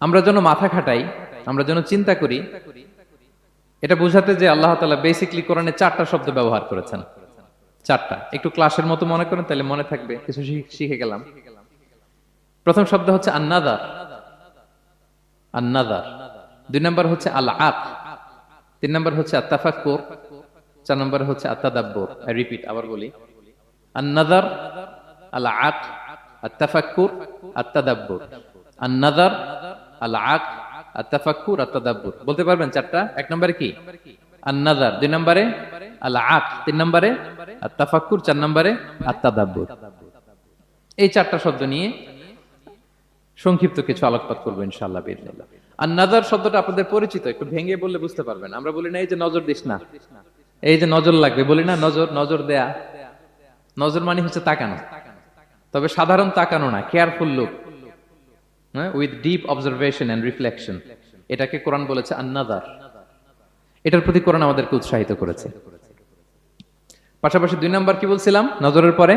আমরা যেন মাথা খাটাই, আমরা যেন চিন্তা করি। এটা বোঝাতে যে আল্লাহ তালা বেসিকলি কোরআনে চারটা শব্দ ব্যবহার করেছেন। চারটা। একটু ক্লাসের মতো মনে করেন, তাহলে মনে থাকবে, কিছু শিখে গেলাম। প্রথম শব্দ হচ্ছে আন্নাদার আন্নাদার দুই নম্বর হচ্ছে আল আক তিন নম্বর হচ্ছে আত্তাফাক্কুর। চার নম্বর হচ্ছে আত্তাদাব্বুর। রিপিট আবার বলি। আন্নাদার আল আক আত্তাফাক্কুর, আত্তাদাব্বুর। আন্নাদার আল আক আত্তাফাক্কুর, আত্তাদাব্বুর। বলতে পারবেন চারটা? এক নম্বরে কি? দুই নম্বরে আল আক তিন নম্বরে আত্তাফাক্কুর, চার নম্বরে আত্তাদাব্বুর। এই চারটা শব্দ নিয়ে সংক্ষিপ্ত কিছু আলোকপাত করব বিদিনিল্লাহ আর নাজার শব্দটা আপনাদের পরিচিত, একটু ভেঙে বললে বুঝতে পারবেন। আমরা বলি না, এই যে নজর দিস না। এই যে নজর লাগবে, বলি না, নজর নজর দেয়া। নজর মানে হচ্ছে তাকানো। তবে সাধারণ তাকানো না, careful look. With deep observation and reflection এটাকে কোরআন বলেছে আন্নাদার। এটার প্রতি কোরআন আমাদেরকে উৎসাহিত করেছে। পাশাপাশি দুই নাম্বার কি বলছিলাম? নজরের পরে?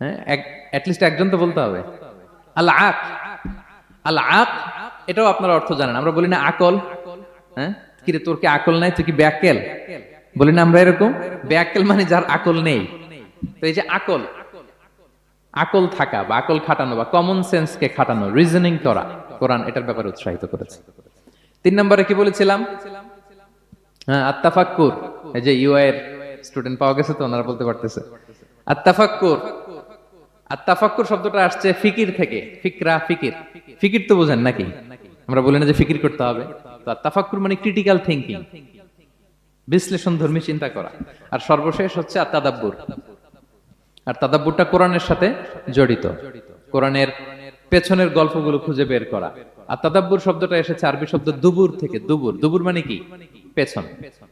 হ্যাঁ? একজন তো বলতে হবে। আল আক আল আক এটাও আপনার অর্থ জানেন। আমরা বলি না আকল। হ্যাঁ? কিরে তোর কি আকল নাই? তুই কি ব্যাকেল? বলি না আমরা এরকম? ব্যাকেল মানে যার আকল নেই। তো এই যে আকল আকল থাকা বা আকল খাটানো বা কমন সেন্সকে খাটানো রিজনিং করা, কোরআন এটার ব্যাপারে উৎসাহিত করেছে। তিন নম্বরে কি বলেছিলাম? হ্যাঁ আত্তাফাক্কুর। এই যে ইউআই এর স্টুডেন্ট পাওয়া গেছে তো, ওনারা বলতে পারতেছে। আত্তাফাক্কুর। আত্তাফাক্কুর শব্দটা আসছে ফিকির থেকে, ফিকরা, ফিকির। ফিকির তো বোঝেন নাকি? আমরা বলি না যে ফিকির করতে হবে। তো আত্তাফাক্কুর মানে ক্রিটিক্যাল থিঙ্কিং বিশ্লেষণ ধর্মী চিন্তা করা। আর সর্বশেষ হচ্ছে আত্তাদাব্বুর আর তাদাব্বুরটা কোরআনের সাথে জড়িত। কোরআনের পেছনের গল্পগুলো খুঁজে বের করা। আর তাদাব্বুর শব্দটা এসেছে আরবি শব্দ দুবুর থেকে। দুবুর। দুবুর মানে কি? পেছন।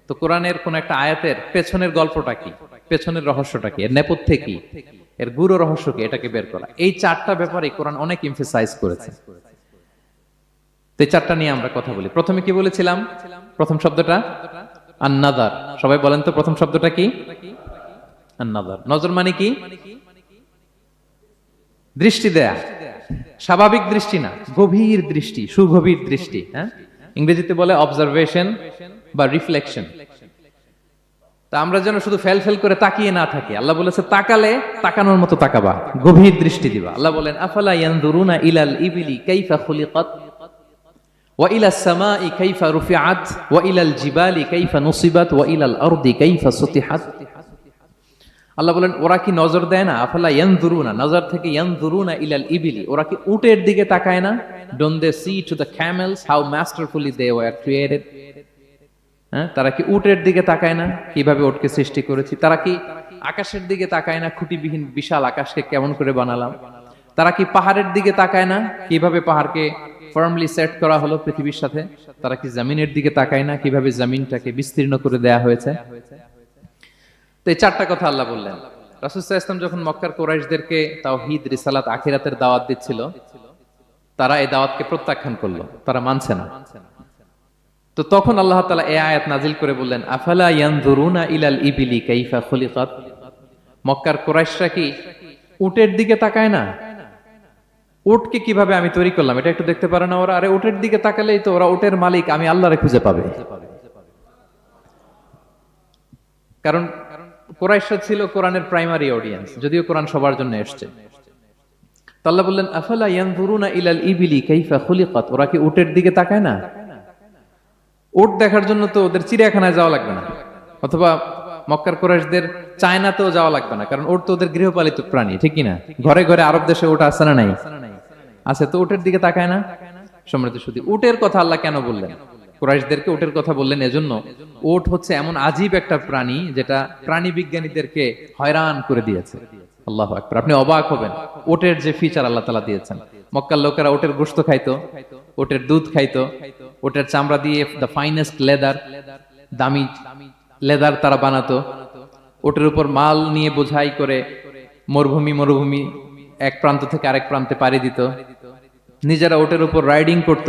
তো কোরআনের কোন একটা আয়াতের পেছনের গল্পটা কি? পেছনের রহস্যটা কি? এর নেপথ্যে কি? এর গুরু রহস্য কি? এটাকে বের করা। এই চারটা ব্যাপারে কোরআন অনেক ইমফেসাইজ করেছে। তো এই চারটা নিয়ে আমরা কথা বলি। প্রথমে কি বলেছিলাম? প্রথম শব্দটা আন্নাদার। সবাই বলেন তো প্রথম শব্দটা কি? আন্নাদার। নজর মানে কি? দৃষ্টি দেয়া। স্বাভাবিক দৃষ্টি না, গভীর দৃষ্টি, সুগভীর দৃষ্টি হ্যাঁ? ইংরেজিতে বলে অবজারভেশন বা রিফ্লেকশন তা আমরা যেন শুধু ফেল ফেল করে তাকিয়ে না থাকি। আল্লাহ বলেছে, তাকালে তাকানোর মতো তাকাবা, গভীর দৃষ্টি দিবা। আল্লাহ বলেন, আফালা ইয়ানদুরুনা ইলাল ইবিলি কাইফা খুলিকাত? ওয়া ইলা সামাই কাইফা রুফিআত? ওয়া ইলাল জিবালি কাইফা নুসিবাত? ওয়া ইলাল আরদি কাইফা সুতিহাত? আল্লাহ বলেন, ওরা কি নজর দেয় না? আফালা ইয়ানদুরুনা নজর থেকে ইয়ানদুরুনা ইলাল ইবিলি। ওরা কি উটের দিকে তাকায় না? Don't they see to the camels how masterfully they were created হ্যাঁ তারা কি উটের দিকে তাকায় না? কীভাবে ওটকে সৃষ্টি করেছি? তারা কি আকাশের দিকে তাকায় না? খুঁটিবিহীন বিশাল আকাশকে কেমন করে বানালাম? তারা কি পাহাড়ের দিকে তাকায় না? কীভাবে পাহাড়কে ফর্মলি সেট করা হলো পৃথিবীর সাথে? তারা কি জমিনের দিকে তাকায় না? কীভাবে জমিনটাকে বিস্তীর্ণ করে দেয়া হয়েছে? তো এই চারটা কথা আল্লাহ বললেন। রাসুসাহ ইসলাম যখন মক্কার কোরাইশদেরকে তাও হিদ রিসালাত, আখিরাতের দাওয়াত দিচ্ছিল, তারা এই দাওয়াতকে প্রত্যাখ্যান করল। তারা মানছে না। তো তখন আল্লাহ তালা এ আয়াত নাজিল করে বললেন, আফালা ইয়ানজুরুনা ইলাল ইবিলি কাইফা খুলিকাত? মক্কার কোরাইশরা কি উটের দিকে তাকায় না? উটকে কীভাবে আমি তৈরি করলাম? এটা একটু দেখতে পারে না ওরা। আরে উটের দিকে তাকালেই তো ওরা উটের মালিক, আমি আল্লাহরে খুঁজে পাবে। কারণ কোরাইশরা ছিল কোরআনের প্রাইমারি অডিয়েন্স যদিও কোরআন সবার জন্য এসছে। তো আল্লাহ বললেন, আফালা ইয়ানজুরুনা ইলাল ইবিলি কাইফা খুলিকাত? ওরা কি উটের দিকে তাকায় না? উট দেখার জন্য তো ওদের চিড়িয়াখানায় যাওয়া লাগবে না। অথবা মক্কার কোরাইশদের চায়নাতেও যাওয়া লাগবে না, কারণ ওট তো ওদের গৃহপালিত প্রাণী, ঠিক না? ঘরে ঘরে আরব দেশে ওটা আছে না নাই? আছে তো উটের দিকে তাকায় না? সম্মানিত শুধু, উটের কথা আল্লাহ কেন বললেন? কুরাইশদেরকে উটের কথা বললেন এজন্য উট হচ্ছে এমন আজীব একটা প্রাণী যেটা প্রাণী বিজ্ঞানীদেরকে হয়রান করে দিয়েছে। আল্লাহ আকবার। আপনি অবাক হবেন, ওটের যে ফিচার আল্লাহ তালা দিয়েছেন। মক্কার লোকেরা ওটের গোস্ত খাইতো, ওটের দুধ খাইতো, ওটের চামড়া দিয়ে দ্য ফাইনেস্ট লেদার দামি লেদার তারা বানাতো। ওটের উপর মাল নিয়ে বোঝাই করে মরুভূমি মরুভূমি এক প্রান্ত থেকে আরেক প্রান্তে পাড়ি দিত। নিজেরা ওটের উপর রাইডিং করত।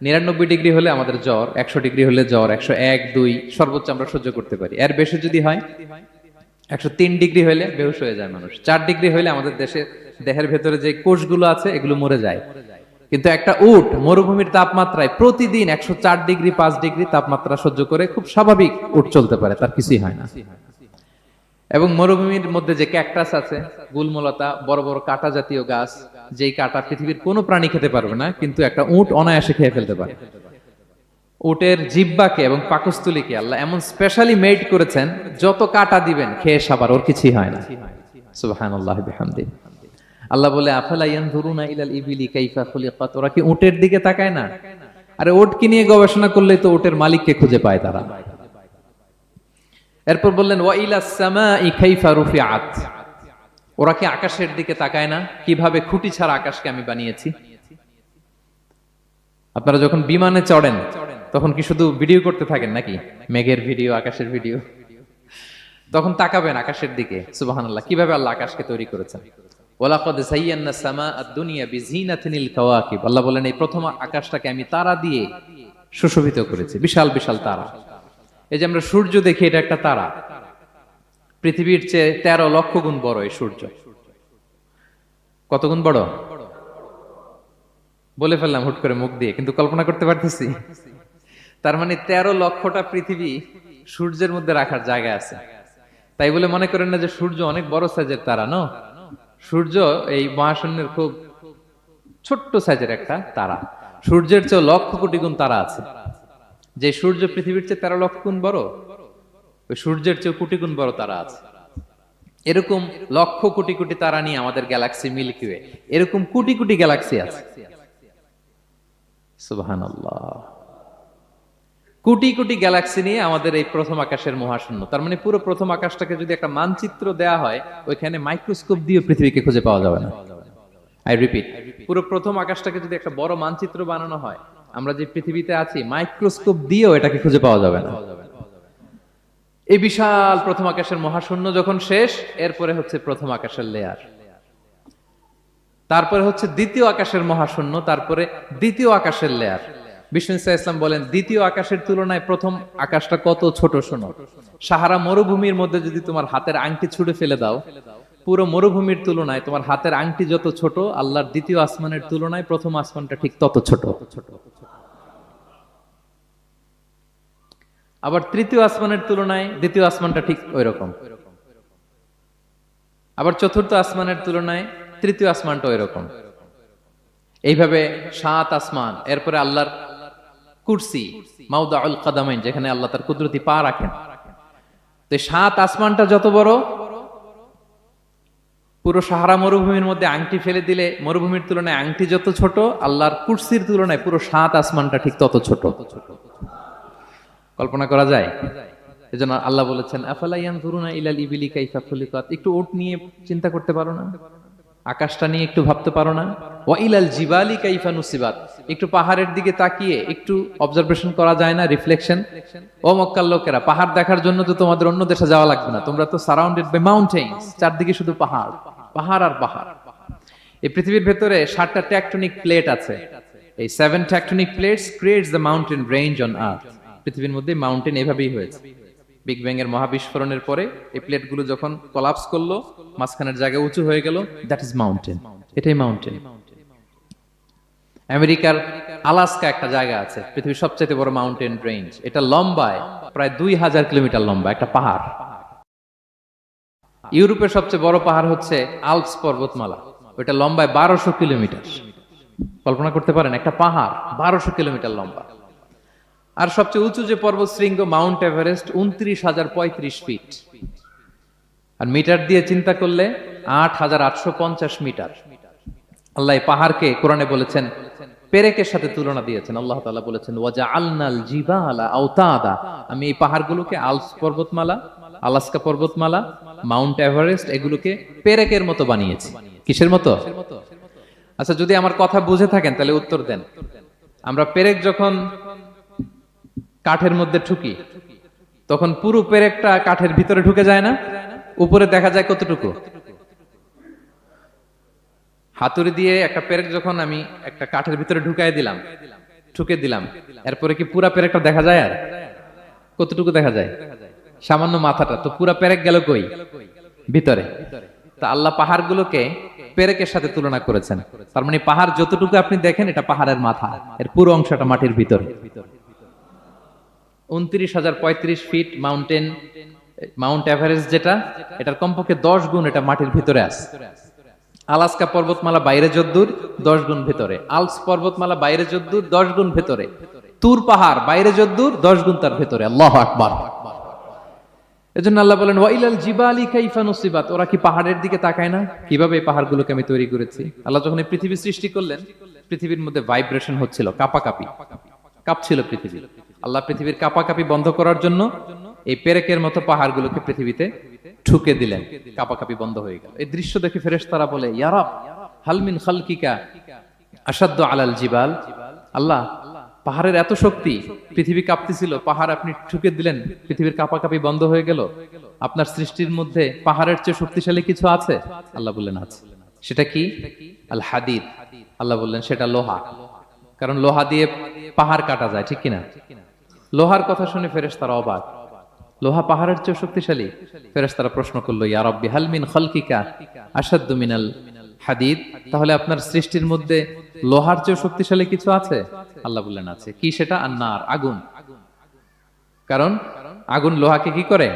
নিরানব্বই ডিগ্রি হলে আমাদের জ্বর, একশো ডিগ্রি হলে জ্বর, একশো এক, দুই, সর্বোচ্চ আমরা সহ্য করতে পারি। এর বেশি যদি হয়, একশো তিন ডিগ্রি হলে বেহুশ হয়ে যায় মানুষ। চার ডিগ্রি হলে আমাদের দেশের দেহের ভেতরে যে কোষগুলো আছে, এগুলো মরে যায়। কিন্তু একটা উট মরুভূমির তাপমাত্রায় প্রতিদিন একশো চার ডিগ্রি, পাঁচ ডিগ্রি তাপমাত্রা সহ্য করে খুব স্বাভাবিক উট চলতে পারে, তার কিছুই হয় না। এবং মরুভূমির মধ্যে যে ক্যাকটাস আছে, গুলমলতা, বড় বড় কাটা জাতীয় গাছ যেই কাটা পৃথিবীর কোনো প্রাণী খেতে পারবে না, কিন্তু একটা উট অনায়াসে খেয়ে ফেলতে পারে। উটের জিব্বাকে এবং পাকস্থলীকে আল্লাহ এমন স্পেশালি মেড করেছেন, যত কাটা দিবেন, খেয়ে সাবার, ওর কিছুই হয় না। সুবহানাল্লাহ বিহামদি। আল্লাহ বলে, আফালা ইয়ানজুরুনা ইলাল ইবিলি কাইফা ওরা কি উটের দিকে তাকায় না? আরে উটকে নিয়ে গবেষণা করলেই তো উটের মালিককে খুঁজে পায় তারা। এরপর বললেন ওয়াইলা সামাই কাইফা রুফিআত। ওরা কি আকাশের দিকে তাকায় না? কীভাবে খুঁটি ছাড়া আকাশকে আমি বানিয়েছি? আপনারা যখন বিমানে চড়েন, তখন কি শুধু ভিডিও করতে থাকেন নাকি? মেঘের ভিডিও, আকাশের ভিডিও। তখন তাকাবেন আকাশের দিকে। সুবহানাল্লাহ, কীভাবে আল্লাহ আকাশকে তৈরি করেছেন? আল্লাহ বলেন, এই প্রথম আকাশটাকে আমি তারা দিয়ে সুশোভিত করেছি। বিশাল বিশাল তারা। এই যে আমরা সূর্য দেখি, এটা একটা তারা। পৃথিবীর চেয়ে তেরো লক্ষ গুণ বড় এই সূর্য। কত গুণ বড়? বলে ফেললাম হুট করে মুখ দিয়ে, কিন্তু কল্পনা করতে পারতেছি। তার মানে তেরো লক্ষটা পৃথিবী সূর্যের মধ্যে রাখার জায়গা আছে। তাই বলে মনে করেন না যে সূর্য অনেক বড় সাইজের তারা, ন? সূর্য এই মহাশূন্যের খুব ছোট্ট সাইজের একটা তারা। সূর্যের চেয়ে লক্ষ কোটি গুণ তারা আছে। যে সূর্য পৃথিবীর চেয়ে তেরো লক্ষ গুণ বড় ওই সূর্যের চেয়ে কোটি গুণ বড় তারা আছে। এরকম লক্ষ কোটি কোটি তারা নিয়ে আমাদের গ্যালাক্সি মিল্কি ওয়ে। এরকম কোটি কোটি গ্যালাক্সি আছে। সুবহানাল্লাহ। কোটি কোটি গ্যালাক্সি নিয়ে আমাদের এই প্রথম আকাশের মহাশূন্য। তার মানে পুরো প্রথম আকাশটাকে যদি একটা মানচিত্র দেয়া হয়, ওইখানে মাইক্রোস্কোপ দিয়ে পৃথিবীকে খুঁজে পাওয়া যাবে না। আই রিপিট পুরো প্রথম আকাশটাকে যদি একটা বড় মানচিত্র বানানো হয়, আমরা যে পৃথিবীতে আছি, মাইক্রোস্কোপ দিয়েও এটাকে খুঁজে পাওয়া যাবে না। এই বিশাল প্রথম আকাশের মহাশূন্য যখন শেষ, এরপরে হচ্ছে প্রথম আকাশের লেয়ার তারপরে হচ্ছে দ্বিতীয় আকাশের মহাশূন্য, তারপরে দ্বিতীয় আকাশের লেয়ার বিষ্ণু ইসা ইসলাম বলেন, দ্বিতীয় আকাশের তুলনায় প্রথম আকাশটা কত ছোট শোনো। সাহারা মরুভূমির মধ্যে যদি তোমার হাতের আংটি ছুড়ে ফেলে দাও, পুরো মরুভূমির তুলনায় তোমার হাতের আংটি যত ছোট, আল্লাহর দ্বিতীয় আসমানের তুলনায় প্রথম আসমানটা ঠিক তত ছোট ছোট। আবার তৃতীয় আসমানের তুলনায় দ্বিতীয় আসমানটা ঠিক ওই রকম আবার চতুর্থ আসমানের তুলনায় তৃতীয় আসমানটা ওই রকম এইভাবে সাত আসমান, এরপরে আল্লাহর কুরসি মাউদা আল কাদামাইন, যেখানে আল্লাহ তার কুদরতি পা রাখেন। তো সাত আসমানটা যত বড়, পুরো সাহারা মরুভূমির মধ্যে আংটি ফেলে দিলে মরুভূমির তুলনায় আংটি যত ছোট, আল্লাহর কুরসির তুলনায় পুরো সাত আসমানটা ঠিক তত ছোট ছোট। কল্পনা করা যায়? এজন্য আল্লাহ বলেছেন আফালাইয়ান ধরুনা ইলাল ইবিলি কাইফা খুলিকাত? একটু ওট নিয়ে চিন্তা করতে পারো না? আকাশটা নিয়ে একটু ভাবতে পারো না? ওয়া ইলাল জিবালি কাইফা নুসিবাত? একটু পাহাড়ের দিকে তাকিয়ে একটু অবজারভেশন করা যায় না? রিফ্লেকশন ও মক্কার লোকেরা, পাহাড় দেখার জন্য তো তোমাদের অন্য দেশে যাওয়া লাগবে না। তোমরা তো সারাউন্ডেড বাই মাউন্টেন্স চারদিকে শুধু পাহাড় পাহাড় আর পাহাড়। এই পৃথিবীর ভেতরে সাতটা ট্যাকটনিক প্লেট আছে। এই seven tectonic plates creates the mountain range on earth পৃথিবীর মধ্যে মাউন্টেন এভাবেই হয়েছে। বিগ ব্যাং এর মহাবিস্ফোরণের পরে এই প্লেটগুলো যখন কলাপস করল, মাঝখানের জায়গা উঁচু হয়ে গেল দ্যাট ইজ মাউন্টেন এটাই মাউন্টেন আমেরিকার আলাস্কা একটা জায়গা আছে, পৃথিবীর সবচেয়ে বড় মাউন্টেন রেঞ্জ এটা লম্বায় প্রায় দুই হাজার কিলোমিটার লম্বা, একটা পাহাড়। ইউরোপের সবচেয়ে বড় পাহাড় হচ্ছে আলপস পর্বতমালা। ওটা লম্বায় বারোশো কিলোমিটার। কল্পনা করতে পারেন, একটা পাহাড় বারোশো কিলোমিটার লম্বা। আর সবচেয়ে উঁচু যে পর্বত শৃঙ্গ মাউন্ট এভারেস্ট উনত্রিশ হাজার পঁয়ত্রিশ ফিট। আর মিটার দিয়ে চিন্তা করলে আট হাজার আটশো পঞ্চাশ মিটার। আল্লাহ পাহাড়কে কোরআনে বলেছেন, পেরেকের সাথে তুলনা দিয়েছেন। আল্লাহ তাআলা বলেছেন ওয়াজা আলনাল জিবালা আওতাদা। আমি এই পাহাড়গুলোকে আলস পর্বতমালা, আলাস্কা পর্বতমালা, মাউন্ট এভারেস্ট, এগুলোকে পেরেকের মতো বানিয়েছি। কিসের মতো? আচ্ছা যদি আমার কথা বুঝে থাকেন, তাহলে উত্তর দেন। আমরা পেরেক যখন কাঠের মধ্যে ঠুকি। তখন পুরো পেরেকটা কাঠের ভিতরে ঢুকে যায় না, উপরে দেখা যায় কতটুকু। হাতুড়ি দিয়ে একটা পেরেক যখন আমি একটা কাঠের ভিতরে ঢুকাই দিলাম, ঠুকে দিলাম, এরপরে কি পুরা পেরেকটা দেখা যায় আর? কতটুকু দেখা যায়? সামান্য মাথাটা। তো পুরা পেরেক গেল কই? ভিতরে। তা আল্লাহ পাহাড়গুলোকে পেরেকের সাথে তুলনা করেছেন। তার মানে পাহাড় যতটুকু আপনি দেখেন, এটা পাহাড়ের মাথা। এর পুরো অংশটা মাটির ভিতরে। উনত্রিশ হাজার পঁয়ত্রিশ ফিট মাউন্টেন মাউন্ট এভারেস্ট যেটা, এটার কমপক্ষে দশ গুণ এটা মাটির ভিতরে আছে। আলাস্কা পর্বতমালা বাইরে যদ্দূর, দশ গুণ ভেতরে। আলস পর্বতমালা বাইরে যদ্দূর, দশ গুণ ভেতরে। তুর পাহাড় বাইরে যদ্দূর, দশ গুণ তার ভেতরে। আল্লাহ আকবার। এজন্য আল্লাহ বলেন, ওয়াইলাল জিবালি কাইফা নসিবাত। ওরা কি পাহাড়ের দিকে তাকায় না? কীভাবে এই পাহাড়গুলোকে আমি তৈরি করেছি? আল্লাহ যখন এই পৃথিবী সৃষ্টি করলেন, পৃথিবীর মধ্যে ভাইব্রেশন হচ্ছিল, কাপাকাপি। কাঁপছিল পৃথিবী। আল্লাহ পৃথিবীর কাপাকাপি বন্ধ করার জন্য এই পেরেকের মতো পাহাড়গুলোকে পৃথিবীতে ঠুকে দিলেন। কাপাকাপি বন্ধ হয়ে গেল। এই দৃশ্য দেখে ফেরেশতারা বলে ইয়ারাব হালমিন খালকিকা আসাদ্দ আলাল জিবাল? আল্লাহ, পাহাড়ের এত শক্তি, পৃথিবী কাঁপতেছিল, পাহাড় আপনি ঠুকে দিলেন, পৃথিবীর কাপাকাপি বন্ধ হয়ে গেল। আপনার সৃষ্টির মধ্যে পাহাড়ের চেয়ে শক্তিশালী কিছু আছে? আল্লাহ বললেন, আছে। সেটা কি? আল হাদিদ। আল্লাহ বললেন, সেটা লোহা। কারণ লোহা দিয়ে পাহাড় কাটা যায়, ঠিক কিনা? লোহার কথা শুনে ফেরেস তারা অবাক। লোহা পাহাড়ের চেয়ে শক্তিশালী? ফেরেস তারা প্রশ্ন করল, ইয়া রব্বি হালমিন খালকিকা আসাদ্দু মিনাল হাদিদ? তাহলে আপনার সৃষ্টির মধ্যে লোহার চেয়ে শক্তিশালী কিছু আছে? আল্লাহ বললেন, আছে। কি সেটা? আন্নার, আগুন। কারণ আগুন লোহাকে কি করে?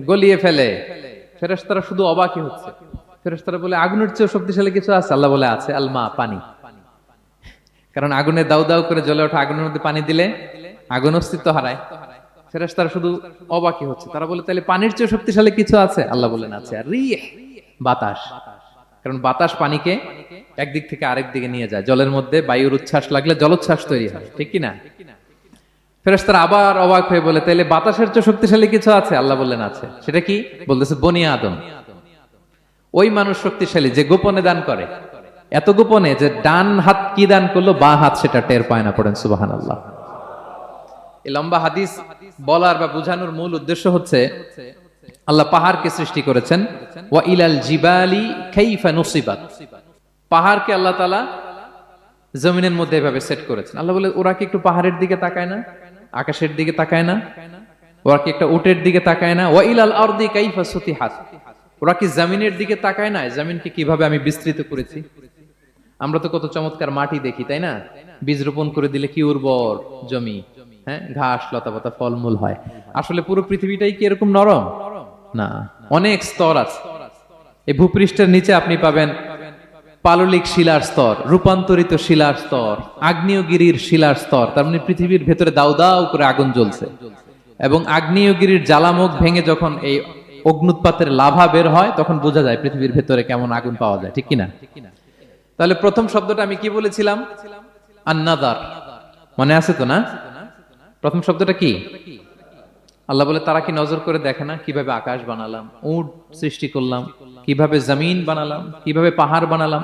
গলিয়ে ফেলে। ফেরেশতারা শুধু অবাকই হচ্ছে। ফেরেশতারা বলে, আগুনের চেয়ে শক্তিশালী কিছু আছে? আল্লাহ বলে, আছে, আলমা, পানি। কারণ আগুনে দাউ দাউ করে জ্বলে ওঠা আগুনের মধ্যে পানি দিলে আগুন অস্তিত্ব হারায়। ফেরেশতারা শুধু অবাকই হচ্ছে। তারা বলে তাহলে পানির চেয়ে শক্তিশালী কিছু আছে? আল্লাহ বলেন, আছে। আর বাতাস। কারণ বাতাস পানিকে একদিক থেকে আরেক দিকে নিয়ে যায়। জলের মধ্যে বায়ুর উচ্ছ্বাস লাগলে জলোচ্ছ্বাস তৈরি হয়। ঠিক কি না? ফেরেশতারা আবার অবাক হয়ে বলে তাহলে বাতাসের চেয়ে শক্তিশালী কিছু আছে? আল্লাহ বললেন, আছে। সেটা কি? বলতেছে বনিয়া আদম। ওই মানুষ শক্তিশালী যে গোপনে দান করে। এত গোপনে যে ডান হাত কি দান করল, বা হাত সেটা টের পায় না পড়েন সুবাহান আল্লাহ এই লম্বা হাদিস বলার বা বোঝানোর মূল উদ্দেশ্য হচ্ছে, আল্লাহ পাহাড়কে সৃষ্টি করেছেন, ওয়া ইলাল জিবালি কাইফা নুসিবাত। পাহাড়কে আল্লাহ তাআলা জমিনের মধ্যে এভাবে সেট করেছেন। আল্লাহ বলে, ওরা কি একটু পাহাড়ের দিকে তাকায় না? আকাশের দিকে তাকায় না? ওরা কি একটা উটের দিকে তাকায় না? ওয়া ইলাল আরদি কাইফা সুতিহাত। ওরা কি জমিনের দিকে তাকায় না? জমিনকে কীভাবে আমি বিস্তৃত করেছি? আমরা তো কত চমৎকার মাটি দেখি, তাই না? বীজ রোপণ করে দিলে কি উর্বর জমি? হ্যাঁ? ঘাস, লতা পাতা, ফলমূল হয়। আসলে পুরো পৃথিবীটাই কি এরকম নরম? না। অনেক স্তর আছে। এই ভূপৃষ্ঠের নিচে আপনি পাবেন পাললিক শিলার স্তর, রূপান্তরিত শিলার স্তর, আগ্নেয়গিরির শিলার স্তর। তার মানে পৃথিবীর ভেতরে দাউ দাউ করে আগুন জ্বলছে। এবং আগ্নেয়গিরির জ্বালামুখ ভেঙে যখন এই অগ্নুৎপাতের লাভা বের হয়, তখন বোঝা যায় পৃথিবীর ভেতরে কেমন আগুন পাওয়া যায়, ঠিক কিনা? ঠিক কিনা তাহলে প্রথম শব্দটা আমি কি বলেছিলাম? আন্নাদার। মনে আছে তো না? প্রথম শব্দটা কি? আল্লাহ বলে, তারা কি নজর করে দেখে না কীভাবে আকাশ বানালাম, উট সৃষ্টি করলাম, কীভাবে জমিন বানালাম, কীভাবে পাহাড় বানালাম?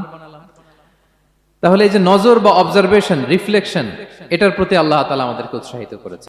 তাহলে এই যে নজর বা অবজারভেশন রিফ্লেকশন এটার প্রতি আল্লাহ তালা আমাদেরকে উৎসাহিত করেছে